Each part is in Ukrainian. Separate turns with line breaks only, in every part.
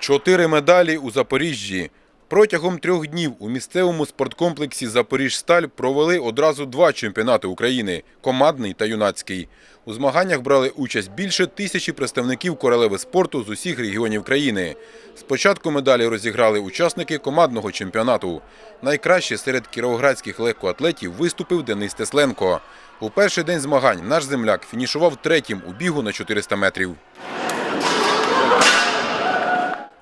Чотири медалі у Запоріжжі. Протягом трьох днів у місцевому спорткомплексі «Запоріжсталь» провели одразу два чемпіонати України – командний та юнацький. У змаганнях брали участь більше тисячі представників королеви спорту з усіх регіонів країни. Спочатку медалі розіграли учасники командного чемпіонату. Найкраще серед кіровоградських легкоатлетів виступив Денис Тесленко. У перший день змагань наш земляк фінішував третім у бігу на 400 метрів.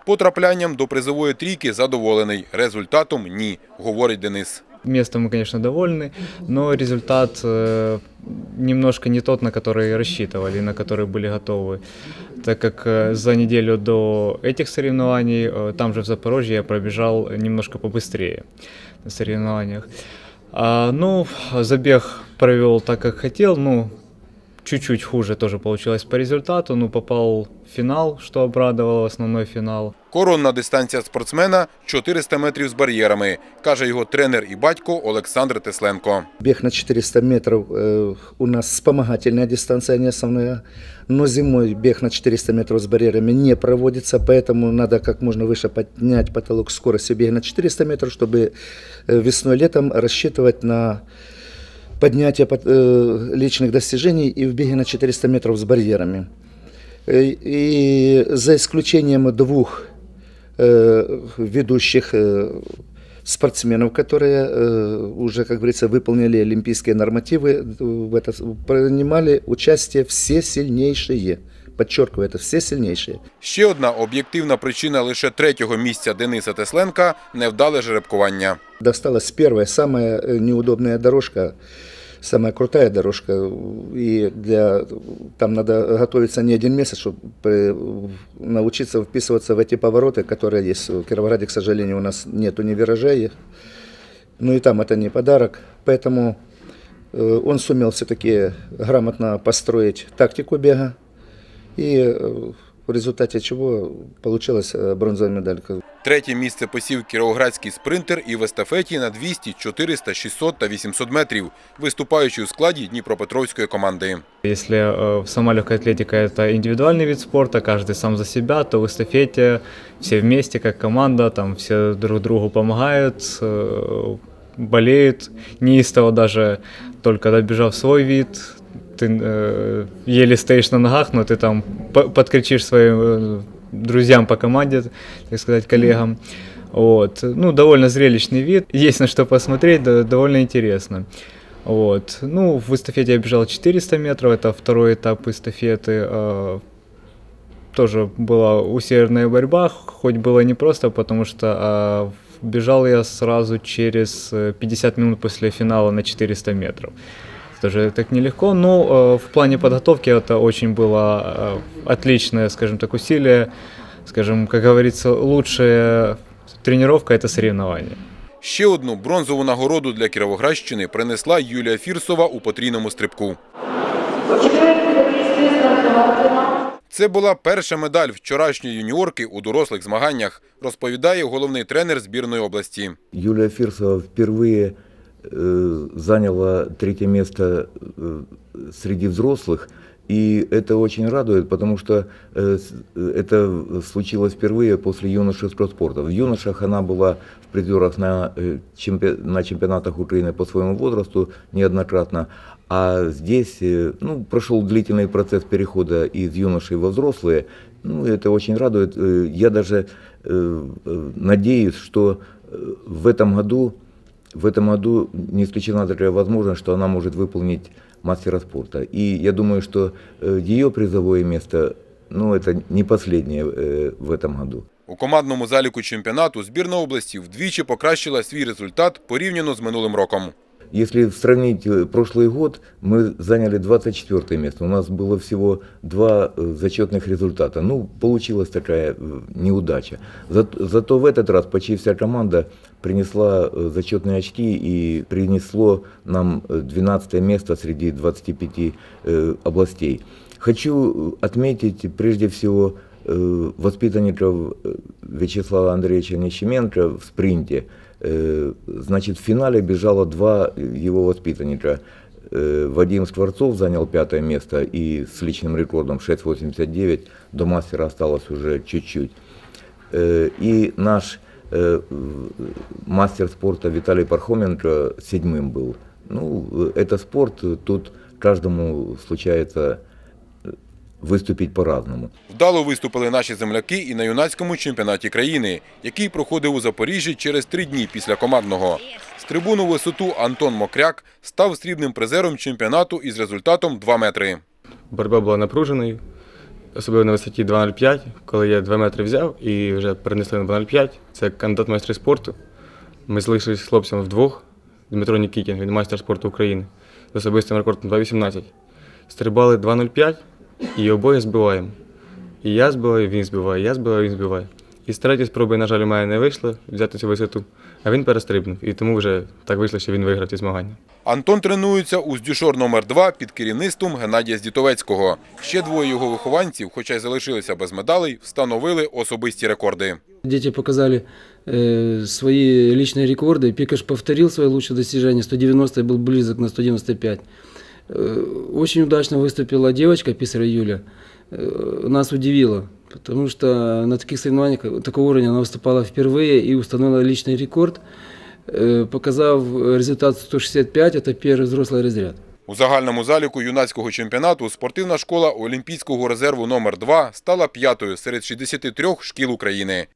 Потраплянням до призової трійки задоволений. Результатом – ні, говорить Денис.
Местом мы, конечно, довольны, но результат э, немножко не тот, на который рассчитывали, на который были готовы. Так как э, за неделю до этих соревнований, э, там же в Запорожье, я пробежал немножко побыстрее на соревнованиях. А, ну, забег провел так, как хотел, ну, чуть-чуть хуже тоже получилось по результату, ну, попал в финал, что обрадовало, основной финал.
Коронна дистанція спортсмена – 400 метрів з бар'єрами, каже його тренер і батько Олександр Тесленко.
Бег на 400 метров э, у нас вспомогательная дистанция, не основная. Но зимой бег на 400 метров с барьерами не проводится, поэтому надо как можно выше поднять потолок скорости бега на 400 метров, чтобы э, весной-летом рассчитывать на поднятие пот- э, личных достижений и в беге на 400 метров с барьерами. Э, И за исключением двух э, ведущих э, спортсменов, которые э, уже, как говорится, выполнили олимпийские нормативы, э, в это, принимали участие все сильнейшие. Подчеркиваю, это все сильнейшие.
Ще одна об'єктивна причина лише третього місця Дениса Тесленка – невдале жеребкування.
Досталась первая, самая э, неудобная дорожка, Самая крутая дорожка. И для, там надо готовиться не один месяц, чтобы научиться вписываться в эти повороты, которые есть. В Кировограде, к сожалению, у нас нету ни виражей. Ну и там это не подарок. Поэтому э, он сумел все-таки грамотно построить тактику бега. И э, в результате чего получилась э, бронзовая медалька.
Третє місце посів кіровоградський спринтер і в естафеті на 200, 400, 600 та 800 метрів, виступаючи у складі Дніпропетровської команди.
Если э, сама легкая атлетика это индивидуальный вид спорта, каждый сам за себя, то в эстафете все вместе, как команда, там все друг другу помогают, э, болеют неистово даже, только добежав свой вид, ты э, еле стоишь на ногах, но ты там по- подкричишь своим э, друзьям по команде, так сказать, коллегам. Вот. Ну, довольно зрелищный вид. Есть на что посмотреть, да- довольно интересно. Вот. Ну, в эстафете я бежал 400 метров, это второй этап эстафеты. э, Тоже была усердная борьба, хоть было непросто, потому что э, бежал я сразу через э, 50 минут после финала на 400 метров. Тоже так нелегко, но э, в плане подготовки это очень было э, отличное, скажем так, усилие. Скажем, как говорится, лучшая тренировка – это соревнование.
Ще одну бронзову нагороду для Кіровоградщини принесла Юлія Фірсова у потрійному стрибку. Це була перша медаль вчорашньої юніорки у дорослих змаганнях, розповідає головний тренер збірної області.
Юлия Фирсова впервые э, заняла третье место э, среди взрослых. И это очень радует, потому что э, это случилось впервые после юношеского спорта. В юношах она была в призерах на, э, чемпи- на чемпионатах Украины по своему возрасту неоднократно. А здесь э, ну, прошел длительный процесс перехода из юношей во взрослые. Ну, это очень радует. Э, Я даже э, э, надеюсь, что э, в этом году в этом году не исключена такая возможность, что она может выполнить мастера спорта. И я думаю, что э, ее призовое место, ну, это не последнее э, в этом году.
У командному заліку чемпіонату збірна області вдвічі покращила свій результат порівняно з минулим роком.
Если сравнить э, прошлый год, мы заняли 24 место. У нас было всего два э, зачетных результата. Ну, получилась такая э, неудача. Зато, зато в этот раз почти вся команда принесла э, зачетные очки и принесло нам э, 12 место среди 25 э, областей. Хочу э, отметить прежде всего э, воспитанников э, Вячеслава Андреевича Нищеменко в спринте. Э, Значит, в финале бежало два его воспитанника. Э, Вадим Скворцов занял пятое место и с личным рекордом 6.89 до мастера осталось уже чуть-чуть. Э, И наш э, мастер спорта Виталий Пархоменко седьмым был. Ну, э, это спорт, э, тут каждому случается э, выступить по-разному.
Вдало виступили наші земляки і на юнацькому чемпіонаті країни, який проходив у Запоріжжі через три дні після командного. З трибуну в висоту Антон Мокряк став срібним призером чемпіонату із результатом 2 метри.
Боротьба була напруженою, особливо на висоті 2,05, коли я 2 метри взяв і вже перенесли на 2,05. Це кандидат майстри спорту. Ми залишились з хлопцем вдвох. Дмитро Нікітін, він майстер спорту України, з особистим рекордом 2,18. Стрибали 2,05 і обоє збиваємо. І я збиваю, він збиває, я збиваю, він збиває. І з третьої спроби, на жаль, у мене не вийшло взяти цю висоту, а він перестрибнув. І тому вже так вийшло, що він виграв ці змагання.
Антон тренується у здюшор номер 2 під керівництвом Геннадія Здітовецького. Ще двоє його вихованців, хоча й залишилися без медалей, встановили особисті рекорди.
Дети показали э, свои личные рекорды. Пикаш повторил свое лучшее достижение. 190 был близок на 195. Э, очень удачно выступила девочка, Писарь Юля. Э, нас удивила, потому что на таких соревнованиях э, такого уровня она выступала впервые и установила личный рекорд, э, показав результат 165, это первый взрослый разряд.
У загальному заліку юнацького чемпіонату спортивна школа Олімпійського резерву номер 2 стала п'ятою серед 63 шкіл України.